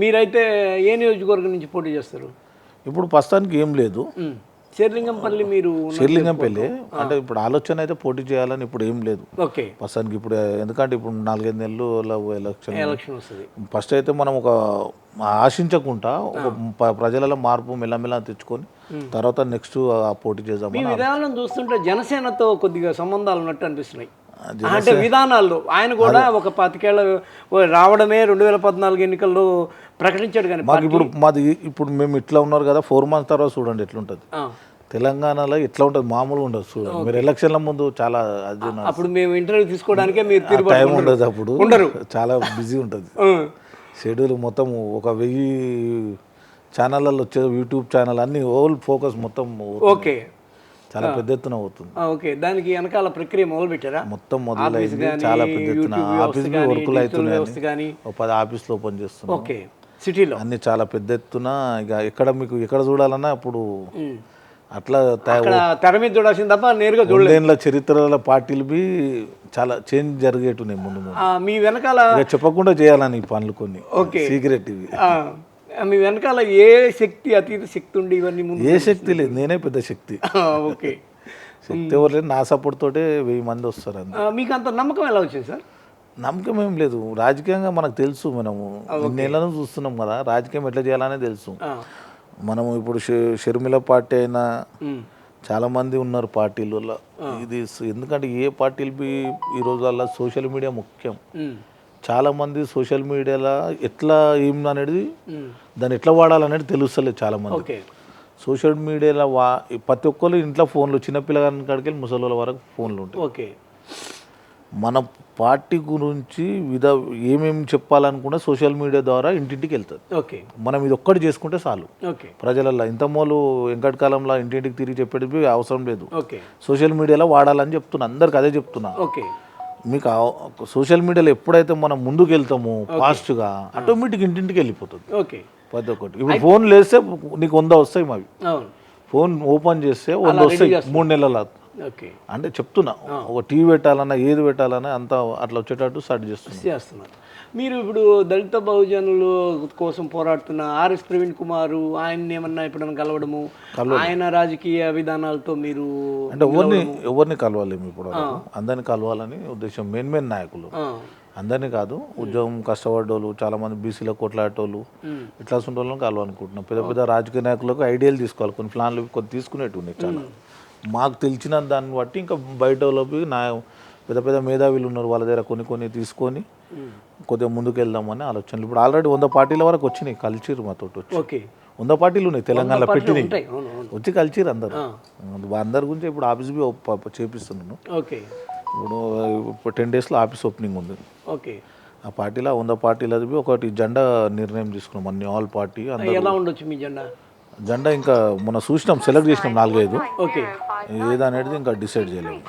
మీరైతే ఏ నియోజకవర్గం నుంచి పోటీ చేస్తారు? ఇప్పుడు ప్రస్తుతానికి ఏం లేదు. శేర్లింగంపల్లి మీరు శ్రీలింగంపల్లి. అంటే ఇప్పుడు ఆలోచన అయితే పోటీ చేయాలని ఇప్పుడు ఏం లేదు. ఓకే. ప్రస్తుతానికి ఇప్పుడు ఎందుకంటే ఇప్పుడు నాలుగైదు నెలలు ఎలక్షన్. ఎలక్షన్ వస్తుంది. ఫస్ట్ అయితే మనం ఒక ఆశించకుండా ఒక ప్రజలలో మార్పు మెల్లమెల్ల తెచ్చుకొని తర్వాత నెక్స్ట్ పోటీ మీ చేద్దామని విధానం చూస్తుంటే జనసేనతో కొద్దిగా సంబంధాలు ఉన్నట్టు అనిపిస్తున్నాయి. అంటే విధానాల్లో. ఆయన కూడా ఒక పాతికేళ్ళ ఓ రావడమే రెండు వేల పద్నాలుగు ఎన్నికల్లో ప్రకటించాడు కానీ మాకు ఇప్పుడు మాది ఇప్పుడు మేము ఇట్లా ఉన్నారు కదా ఫోర్ మంత్స్ తర్వాత చూడండి ఎట్లుంటుంది. తెలంగాణలో ఎట్లా ఉంటుంది మామూలుగా ఉండదు చూడండి. మీరు ఎలక్షన్ల ముందు చాలా అది అప్పుడు మేము ఇంటర్వ్యూ తీసుకోవడానికే మీరు టైం ఉండదు అప్పుడు. ఉండరు. చాలా బిజీ ఉంటుంది. షెడ్యూల్ మొత్తం ఒక వెయ్యి ఛానళ్ళలో వచ్చే యూట్యూబ్ ఛానల్ అన్ని ఓల్ ఫోకస్ మొత్తం ఓకే. చాలా పెద్ద ఎత్తున అవుతుంది. ఓకే. దానికి వెనకాల ప్రక్రియ మొదలు పెట్టారా మొత్తం మొదలైంది. చాలా పెద్ద ఎత్తున ఆఫీస్ వర్కులు అవుతున్నాయి పది ఆఫీస్లో పనిచేస్తున్నాం. ఓకే. సిటీలో? అన్ని చాలా పెద్ద ఎత్తున ఇక ఎక్కడ మీకు ఎక్కడ చూడాలన్నా అప్పుడు అట్లా తెర మీద చూడాల్సింది తప్ప నేరుగా చూడలేదు. చరిత్రల పార్టీలు బి చాలా చేంజ్ జరిగేటున్నాయి ముందు మీ వెనకాల చెప్పకుండా చేయాలని ఈ పనులు కొన్ని. సీక్రెట్ ఇవి. మీ వెనకాల ఏ శక్తి అతీత శక్తి ఉండి ఇవన్నీ ముందు ఏ శక్తి లేదు. నేనే పెద్ద శక్తి. ఓకే. శక్తి ఎవరు లేదు నా సపోర్ట్ తోటే వెయ్యి మంది వస్తారు మీకు అంత నమ్మకం ఎలా వచ్చింది సార్? నమ్మకం ఏం లేదు. రాజకీయంగా మనకు తెలుసు మనము. ఇన్నేళ్ళను చూస్తున్నాం కదా. రాజకీయం ఎట్లా చేయాలనే తెలుసు. మనము ఇప్పుడు షర్మిల పార్టీ అయినా చాలా మంది ఉన్నారు పార్టీలలో. ఇది ఎందుకంటే ఏ పార్టీలు బి ఈ రోజుల్లో సోషల్ మీడియా ముఖ్యం. ఉమ్, చాలా మంది సోషల్ మీడియాలో ఎట్లా ఏం అనేది దాన్ని ఎట్లా వాడాలనేది తెలుస్తలేదు చాలా మంది ఓకే. సోషల్ మీడియాలో వా ప్రతి ఒక్కరు ఇంట్లో ఫోన్లు చిన్నపిల్లగాని కాడికి వెళ్ళి ముసలి వరకు ఫోన్లు ఉంటాయి. ఓకే. మన పార్టీ గురించి విధ ఏమేమి చెప్పాలనుకున్నా సోషల్ మీడియా ద్వారా ఇంటింటికి వెళ్తుంది ఓకే. మనం ఇది ఒక్కటి చేసుకుంటే చాలు. ఓకే. ప్రజలల్లో ఇంతమూలు వెంకట కాలంలో ఇంటింటికి తిరిగి చెప్పేది అవసరం లేదు. ఓకే. సోషల్ మీడియాలో వాడాలని చెప్తున్నా. అందరికి అదే చెప్తున్నా. ఓకే. మీకు సోషల్ మీడియాలో ఎప్పుడైతే మనం ముందుకు వెళ్తామో ఫాస్ట్గా ఆటోమేటిక్ ఇంటింటికి వెళ్ళిపోతుంది. ఓకే. ప్రతి ఒక్కటి. ఇప్పుడు ఫోన్ లేస్తే నీకు వంద వస్తాయి మావి. ఫోన్ ఓపెన్ చేస్తే వంద వస్తాయి. మూడు నెలల అంటే చెప్తున్నా ఒక టీవీ పెట్టాలన్నా ఏది పెట్టాలన్నా అంత అట్లా వచ్చేటట్టు స్టార్ట్ చేస్తున్నా. చేస్తున్నారు. మీరు ఇప్పుడు దళిత బహుజనులు కోసం పోరాడుతున్న ఆర్ఎస్ ప్రవీణ్ కుమార్ ఆయన్ని ఏమన్నా ఎప్పుడైనా కలవడము? ఆయన రాజకీయ విధానాలతో మీరు అంటే ఎవరిని ఎవరిని కలవాలేము ఇప్పుడు అందరిని కలవాలని ఉద్దేశం మెయిన్ మెయిన్ నాయకులు. అందరినీ కాదు ఉద్యోగం కష్టపడ్డోళ్ళు చాలా మంది బీసీలో కొట్లాడేటోళ్ళు ఇట్లా వాళ్ళని కలవాలనుకుంటున్నాం. పెద్ద పెద్ద రాజకీయ నాయకులకు ఐడియాలు తీసుకోవాలి. కొన్ని ప్లాన్లు కొన్ని తీసుకునేటివి ఉన్నాయి చాలా. మాకు తెలిసిన దాన్ని బట్టి ఇంకా బయట నా పెద్ద పెద్ద మేధావులు ఉన్నారు వాళ్ళ దగ్గర కొన్ని కొన్ని తీసుకొని కొద్దిగా ముందుకు వెళ్దామని ఆలోచనలు. ఇప్పుడు ఆల్రెడీ వంద పార్టీల వరకు వచ్చినాయి కలిసిరు మాతో వచ్చి. వంద పార్టీలు ఉన్నాయి తెలంగాణలో పెట్టినాయి వచ్చి కలిసిరు అందరు. అందరి గురించి ఇప్పుడు ఆఫీస్ బి చేపిస్తున్నాను. ఓకే. ఇప్పుడు టెన్ డేస్లో ఆఫీస్ ఓపెనింగ్ ఉంది. ఓకే. ఆ పార్టీలో వంద పార్టీలది ఒకటి జెండా నిర్ణయం తీసుకున్నాం అన్ని ఆల్ పార్టీ అందరూ. ఎలా ఉండొచ్చు మీ జెండా? జెండా ఇంకా మొన్న చూసినాం సెలెక్ట్ చేసినాం నాలుగైదు. ఓకే. ఏదనేది ఇంకా డిసైడ్ చేయలేము.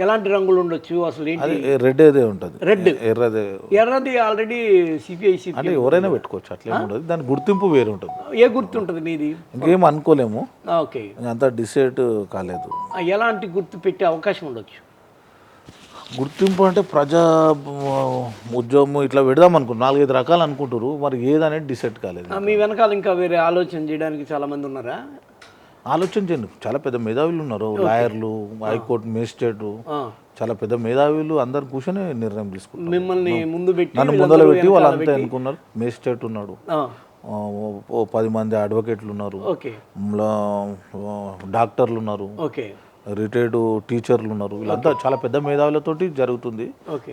ఎలాంటి రంగులు ఉండొచ్చు? అసలు ఏంటి? అది రెడ్ ఏదే ఉంటుంది. Red. ఎర్రదే. ఎర్రది ఆల్రెడీ సిపిఐ అంటే ఎవరైనా పెట్టుకోవచ్చు అట్లేం ఉండదు. దాని గుర్తింపు వేరే ఉంటుంది. ఏ గుర్తుంటుంది మీది ఇంకేం అనుకోలేము. ఓకే. అంతా డిసైడ్ కాలేదు. ఎలాంటి గుర్తు పెట్టే అవకాశం ఉండొచ్చు? గుర్తింపు అంటే ప్రజా ఉద్యోగం ఇట్లా పెడదాం అనుకుంటున్నారు. నాలుగైదు రకాలు అనుకుంటారు మరి ఏదనేది డిసైడ్ కాలేదు. మీ వెనకాల ఇంకా వేరే ఆలోచన చేయడానికి చాలా మంది ఉన్నారా? ఆలోచించండి చాలా పెద్ద మేధావులు ఉన్నారు. లాయర్లు హైకోర్టు మేజిస్ట్రేట్. చాలా పెద్ద మేధావులు అందరు కూర్చొని నిర్ణయం తీసుకున్నారు మిమ్మల్ని ముందు పెట్టి నన్ను ముందర పెట్టి వాళ్ళంతా అనుకున్నారు మేజిస్ట్రేట్ ఉన్నాడు. పది మంది అడ్వకేట్లు ఉన్నారు. డాక్టర్లు ఉన్నారు. ఓకే. రిటైర్డ్ టీచర్లు ఉన్నారు. వీళ్ళంతా చాలా పెద్ద మేధావులతోటి జరుగుతుంది.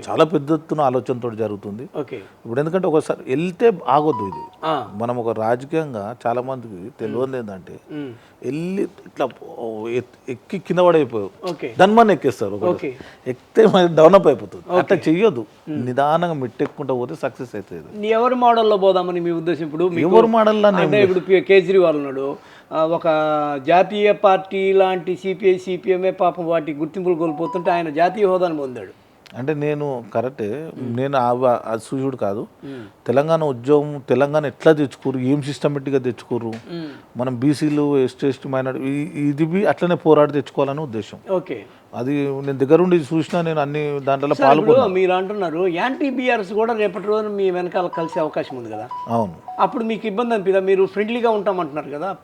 చాలా పెద్ద ఎత్తున ఆలోచనతో జరుగుతుంది. ఇప్పుడు ఎందుకంటే ఒకసారి వెళ్తే ఆగొద్దు ఇది. మనం ఒక రాజకీయంగా చాలా మందికి తెలియదు ఏంటంటే ఉమ్, వెళ్ళి ఇట్లా ఎక్కి కింద పడైపోయావు. దాని మన ఎక్కేస్తారు. ఎక్కితే మరి డెవలప్ అయిపోతుంది. అట్లా చెయ్యొద్దు. నిదానంగా మిట్టెక్కుంటా పోతే సక్సెస్ అవుతుంది. ఎవరి మోడల్లో పోదామని మీ ఉద్దేశం ఇప్పుడు ఎవరు మోడల్లో ఇప్పుడు కేజ్రీవాల్ ఉన్నాడు. ఒక జాతీయ పార్టీ లాంటి సిపిఐ సిపిఎంఏ పాపం వాటి గుర్తింపులు కోల్పోతుంటే ఆయన జాతీయ హోదాను పొందాడు. అంటే నేను కరెక్టే నేను సూర్యుడు కాదు. తెలంగాణ ఉద్యోగం తెలంగాణ ఎట్లా తెచ్చుకోరు? ఏం సిస్టమేటిక్గా తెచ్చుకోరు? మనం బీసీలు ఎస్టీ ఎస్టీ మైనార్టీ ఇది అట్లనే పోరాడి తెచ్చుకోవాలని ఉద్దేశం. ఓకే. అది నేను దగ్గరుండి చూసినా నేను అన్ని దాంట్లో పాల్గొన్నా. మీరు అంటున్నారు యాంటీ బీఆర్ఎస్ కూడా రేపటి రోజున మీ వెనకాల కలిసే అవకాశం ఉంది కదా? అవును. అప్పుడు మీకు ఇబ్బంది అనిపిదా? మీరు ఫ్రెండ్లీగా ఉంటామంటున్నారు కదా?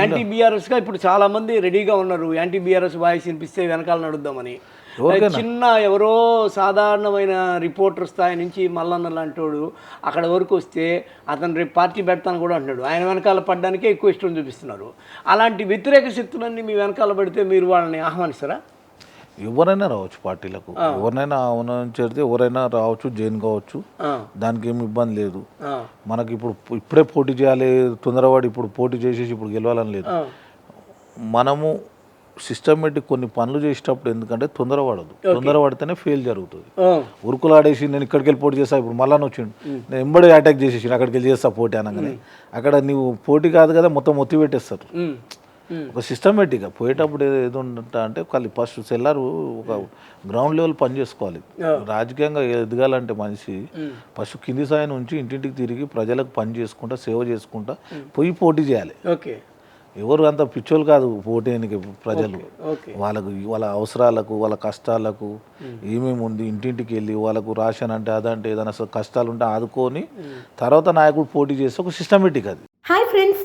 యాంటీ బీఆర్ఎస్గా ఇప్పుడు చాలా మంది రెడీగా ఉన్నారు. యాంటీ బీఆర్ఎస్ వాయిస్ వినిపిస్తే వెనకాల నడుద్దామని. చిన్న ఎవరో సాధారణమైన రిపోర్టర్ స్థాయి నుంచి మల్లన్న లాంటోడు అక్కడ వరకు వస్తే అతను రేపు పార్టీ పెడతాను కూడా అంటున్నాడు. ఆయన వెనకాల పడడానికే ఎక్కువ ఇష్టం చూపిస్తున్నారు. అలాంటి వ్యతిరేక శక్తులన్నీ మీ వెనకాల పడితే మీరు వాళ్ళని ఆహ్వానిస్తారా? ఎవరైనా రావచ్చు పార్టీలకు. ఎవరినైనా ఆహ్వానించేది ఎవరైనా రావచ్చు జైన్ కావచ్చు. దానికి ఏమి ఇబ్బంది లేదు. మనకి ఇప్పుడు ఇప్పుడే పోటీ చేయాలి తొందరపడి ఇప్పుడు పోటీ చేసేసి ఇప్పుడు గెలవాలని లేదు. మనము సిస్టమేటిక్ కొన్ని పనులు చేసేటప్పుడు ఎందుకంటే తొందరపడదు తొందరపడితేనే ఫెయిల్ జరుగుతుంది. ఆ, ఉరుకులాడేసి నేను ఇక్కడికి వెళ్ళి పోటీ చేస్తా ఇప్పుడు మళ్ళా వచ్చిండు. నేను ఎంబడి అటాక్ చేసేసి అక్కడికి వెళ్ళి చేస్తా పోటీ అనగానే. అక్కడ నీవు పోటీ కాదు కదా మొత్తం ఒత్తి పెట్టేస్తారు. ఒక సిస్టమేటిక్గా పోయేటప్పుడు ఏదో ఏదో ఉంటా అంటే వాళ్ళు ఫస్ట్ సెల్లర్ ఒక గ్రౌండ్ లెవెల్ పని చేసుకోవాలి. రాజకీయంగా ఎదగాలంటే మనిషి ఫస్ట్ కింది స్థాయి నుంచి ఇంటింటికి తిరిగి ప్రజలకు పని చేసుకుంటా సేవ చేసుకుంటా పోయి పోటీ చేయాలి. ఓకే. ఎవరు అంత పిచ్చోలు కాదు పోటీనికి ప్రజలు. వాళ్ళకు వాళ్ళ అవసరాలకు వాళ్ళ కష్టాలకు ఏమేమి ఉంది ఇంటింటికి వెళ్ళి వాళ్ళకు రాషన్ అంటే అదంటే ఏదైనా కష్టాలు ఉంటే ఆదుకొని తర్వాత నాయకుడు పోటీ చేస్తే ఒక సిస్టమేటిక్ అది. Hi friends